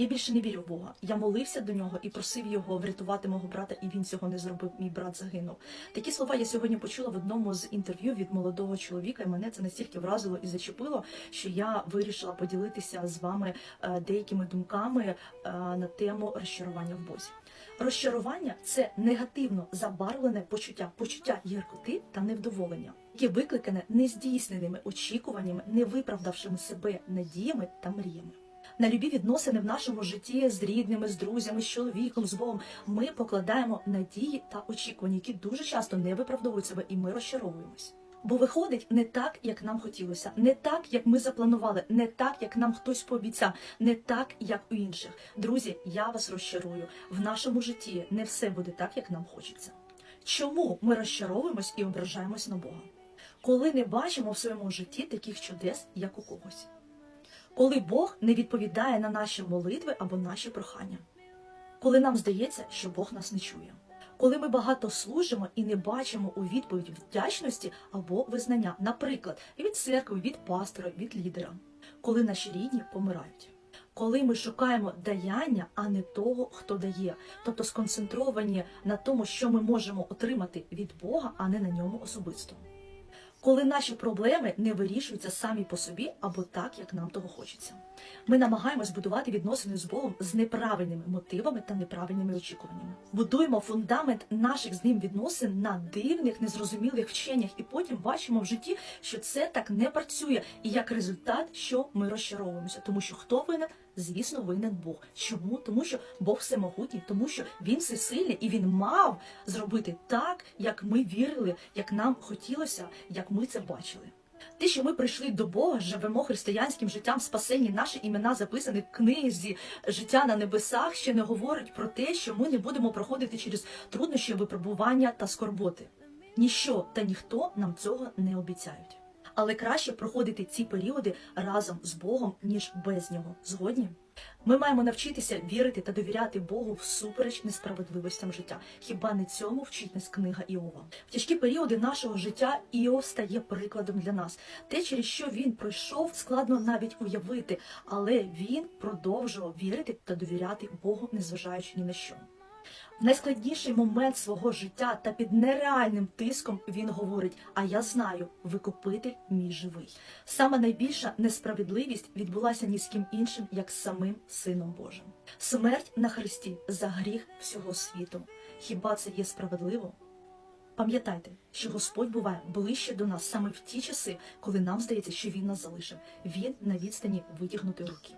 Я більше не вірю в Бога. Я молився до нього і просив його врятувати мого брата, і він цього не зробив. Мій брат загинув. Такі слова я сьогодні почула в одному з інтерв'ю від молодого чоловіка, і мене це настільки вразило і зачепило, що я вирішила поділитися з вами е, деякими думками е, на тему розчарування в Бозі. Розчарування це негативно забарвлене почуття, почуття гіркоти та невдоволення, яке викликане нездійсненими очікуваннями, не виправдавшими себе надіями та мріями. На любі відносини в нашому житті з рідними, з друзями, з чоловіком, з Богом ми покладаємо надії та очікування, які дуже часто не виправдовують себе, і ми розчаровуємось. Бо виходить не так, як нам хотілося, не так, як ми запланували, не так, як нам хтось пообіцяв, не так, як у інших. Друзі, я вас розчарую. В нашому житті не все буде так, як нам хочеться. Чому ми розчаровуємось і ображаємось на Бога? Коли не бачимо в своєму житті таких чудес, як у когось. Коли Бог не відповідає на наші молитви або наші прохання. Коли нам здається, що Бог нас не чує. Коли ми багато служимо і не бачимо у відповідь вдячності або визнання, наприклад, від церкви, від пастора, від лідера, коли наші рідні помирають, коли ми шукаємо даяння, а не того, хто дає, тобто сконцентровані на тому, що ми можемо отримати від Бога, а не на ньому особисто. Коли наші проблеми не вирішуються самі по собі або так, як нам того хочеться. Ми намагаємось будувати відносини з Богом з неправильними мотивами та неправильними очікуваннями. Будуємо фундамент наших з ним відносин на дивних, незрозумілих вченнях, і потім бачимо в житті, що це так не працює. І як результат, що ми розчаровуємося, тому що хто винен? Звісно, винен Бог. Чому? Тому що Бог всемогутній, тому що він всесильний і він мав зробити так, як ми вірили, як нам хотілося, як ми це бачили. Те, що ми прийшли до Бога, живемо християнським життям спасенні, наші імена записані в книзі життя на небесах, ще не говорить про те, що ми не будемо проходити через труднощі, випробування та скорботи. Ніщо та ніхто нам цього не обіцяють. Але краще проходити ці періоди разом з Богом, ніж без нього. Згодні? Ми маємо навчитися вірити та довіряти Богу всупереч несправедливостям життя. Хіба не цьому вчить нас книга Іова? В тяжкі періоди нашого життя Іов стає прикладом для нас. Те, через що він пройшов, складно навіть уявити, але він продовжував вірити та довіряти Богу, незважаючи ні на що. В найскладніший момент свого життя та під нереальним тиском він говорить: А я знаю, викупитель мій живий. Саме найбільша несправедливість відбулася ні з ким іншим, як з самим Сином Божим. Смерть на Христі за гріх всього світу. Хіба це є справедливо? Пам'ятайте, що Господь буває ближче до нас саме в ті часи, коли нам здається, що Він нас залишив. Він на відстані витягнутої руки.